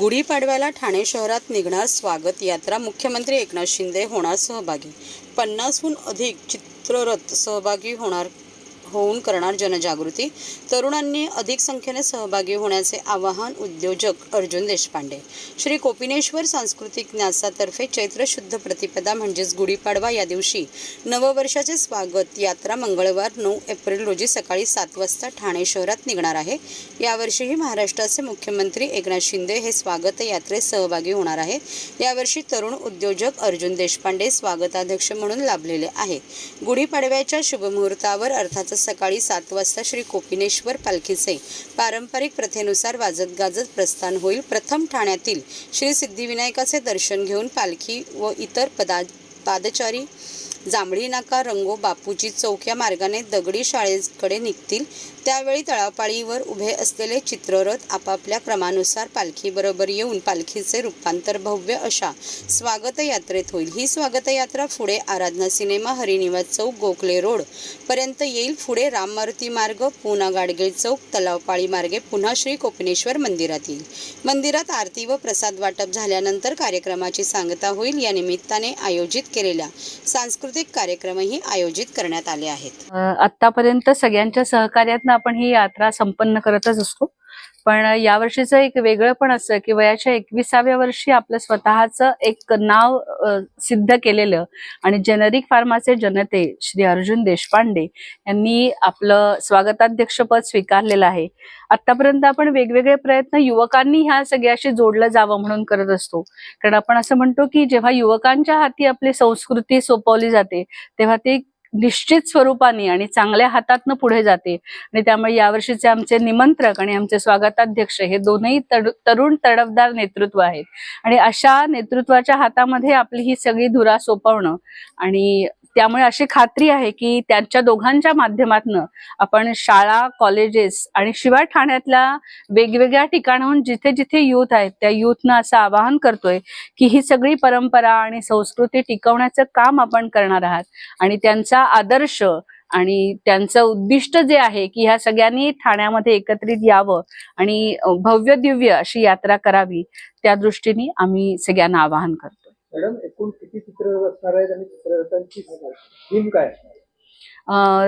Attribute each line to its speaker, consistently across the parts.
Speaker 1: गुढीपाडव्याला ठाणे शहरात निघणार स्वागत यात्रा मुख्यमंत्री एकनाथ शिंदे होणार सहभागी. पन्नासहून अधिक चित्ररथ सहभागी होणार होऊन करणार जनजागृती. तरुणांनी अधिक संख्येने सहभागी होण्याचे आवाहन उद्योजक अर्जुन देशपांडे. श्री कोपिनेश्वर सांस्कृतिक न्यासातर्फे चैत्र शुद्ध प्रतिपदा म्हणजेच गुढीपाडवा या दिवशी नववर्षाचे स्वागत यात्रा मंगळवार नऊ एप्रिल रोजी सकाळी सात वाजता ठाणे शहरात निघणार आहे. यावर्षीही महाराष्ट्राचे मुख्यमंत्री एकनाथ शिंदे हे स्वागत यात्रेत सहभागी होणार आहेत यावर्षी तरुण उद्योजक अर्जुन देशपांडे स्वागताध्यक्ष म्हणून लाभलेले आहे. गुढीपाडव्याच्या शुभमुहूर्तावर अर्थातच सकाळी सात वाजता श्री कोपिनेश्वर पालखीचे पारंपरिक प्रथेनुसार वाजत गाजत प्रस्थान होईल. प्रथम ठाण्यातील श्री सिद्धिविनायकाचे दर्शन घेऊन पालखी व इतर पदा पादचारी जांभळी नाका रंगो बापूजी चौक या मार्गाने दगडी शाळेकडे निघतील. त्यावेळी तळापाळीवर उभे असलेले चित्ररथ आपापल्या क्रमानुसार पालखीबरोबर येऊन पालखीचे रूपांतर भव्य अशा स्वागत यात्रेत होईल. ही स्वागत यात्रा पुढे आराधना सिनेमा हरिनिवास चौक गोखले रोड पर्यंत येईल. पुढे राम मारुती मार्ग पुना गाडगीळ चौक तलावपाळी मार्गे पुन्हा श्री कोपनेश्वर मंदिरात येईल. मंदिरात आरती व प्रसाद वाटप झाल्यानंतर कार्यक्रमाची सांगता होईल. या निमित्ताने आयोजित केलेल्या सांस्कृतिक कार्यक्रमही आयोजित करण्यात आले आहेत.
Speaker 2: आतापर्यंत सगळ्यांच्या सहकार्यातनं आपण ही यात्रा संपन्न करतच असतो. पण यावर्षीचं एक वेगळं पण असं की वयाच्या एकविसाव्या वर्षी आपलं स्वतःचं एक नाव सिद्ध केलेलं आणि जेनरिक फार्माचे जनते श्री अर्जुन देशपांडे यांनी आपलं स्वागताध्यक्षपद स्वीकारलेलं आहे. आतापर्यंत आपण वेगवेगळे प्रयत्न युवकांनी ह्या सगळ्याशी जोडलं जावं म्हणून करत असतो. कारण आपण असं म्हणतो की जेव्हा युवकांच्या हाती आपली संस्कृती सोपवली जाते तेव्हा ती निश्चित स्वरूपाने आणि चांगल्या हातातनं पुढे जाते. आणि त्यामुळे यावर्षीचे आमचे निमंत्रक आणि आमचे स्वागताध्यक्ष हे दोनही तरुण तडफदार नेतृत्व आहेत. आणि अशा नेतृत्वाच्या हातामध्ये आपली ही सगळी धुरा सोपवणं आणि त्यामुळे अशी खात्री आहे की त्यांच्या दोघांच्या माध्यमातून आपण शाळा कॉलेजेस आणि शिवाय ठाण्यातल्या वेगवेगळ्या ठिकाणाहून जिथे जिथे युथ आहेत त्या युथनं असं आवाहन करतोय की ही सगळी परंपरा आणि संस्कृती टिकवण्याचं काम आपण करणार आहात. आणि त्यांचा आदर्श आणि त्यांचं उद्दिष्ट जे आहे की ह्या सगळ्यांनी ठाण्यामध्ये एकत्रित यावं आणि भव्य दिव्य अशी यात्रा करावी त्या दृष्टीने आम्ही सगळ्यांना आवाहन करतो
Speaker 3: एकूण आहेत आणि चित्ररथांची थीम काय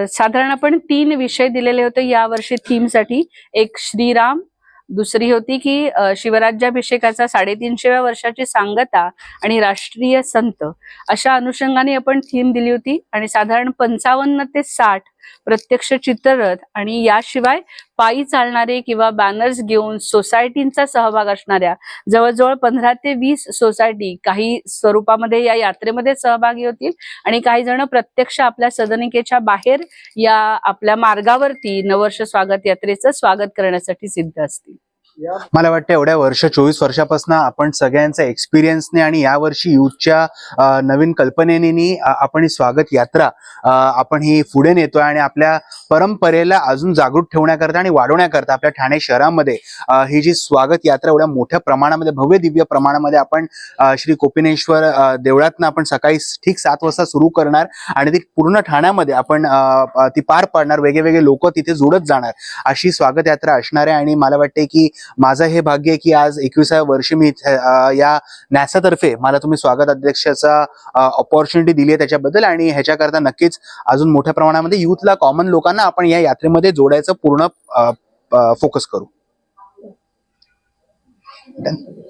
Speaker 2: साधारण आपण तीन विषय दिलेले होते यावर्षी थीमसाठी एक श्रीराम दुसरी होती की शिवराज्याभिषेकाचा साडेतीनशेव्या वर्षाची सांगता आणि राष्ट्रीय संत. अशा अनुषंगाने आपण थीम दिली होती आणि साधारण पंचावन्न ते साठ प्रत्यक्ष चित्ररथ आणि याशिवाय पायी चालणारे किंवा बॅनर्स घेऊन सोसायटींचा सहभाग असणाऱ्या जवळजवळ पंधरा ते वीस सोसायटी काही स्वरूपामध्ये या यात्रेमध्ये सहभागी होतील. आणि काही जण प्रत्यक्ष आपल्या सदनिकेच्या बाहेर या आपल्या मार्गावरती नववर्ष स्वागत यात्रेचं स्वागत करण्यासाठी सिद्ध असतील.
Speaker 4: मला वाटतं एवढ्या वर्ष चोवीस वर्षापासून आपण सगळ्यांचा एक्सपिरियन्सने आणि यावर्षी युथच्या नवीन कल्पनेने आपण ही स्वागत यात्रा आपण ही पुढे नेतोय आणि आपल्या परंपरेला अजून जागृत ठेवण्याकरता आणि वाढवण्याकरता आपल्या ठाणे शहरामध्ये ही जी स्वागत यात्रा एवढ्या मोठ्या प्रमाणामध्ये भव्य दिव्य प्रमाणामध्ये आपण श्री कोपिनेश्वर देवळातनं आपण सकाळी ठीक सात वाजता सुरू करणार आणि ती पूर्ण ठाण्यामध्ये आपण ती पार पाडणार वेगळे लोक तिथे जोडत जाणार. अशी स्वागत यात्रा असणार आहे आणि मला वाटते की माझं हे भाग्य आहे की आज एकविसाव्या वर्षी मी या नॅसातर्फे मला तुम्ही स्वागत अध्यक्षाचा ऑपॉर्च्युनिटी दिली आहे त्याच्याबद्दल आणि ह्याच्याकरता नक्कीच अजून मोठ्या प्रमाणामध्ये युथला कॉमन लोकांना आपण या यात्रेमध्ये जोडायचं पूर्ण फोकस करू Done.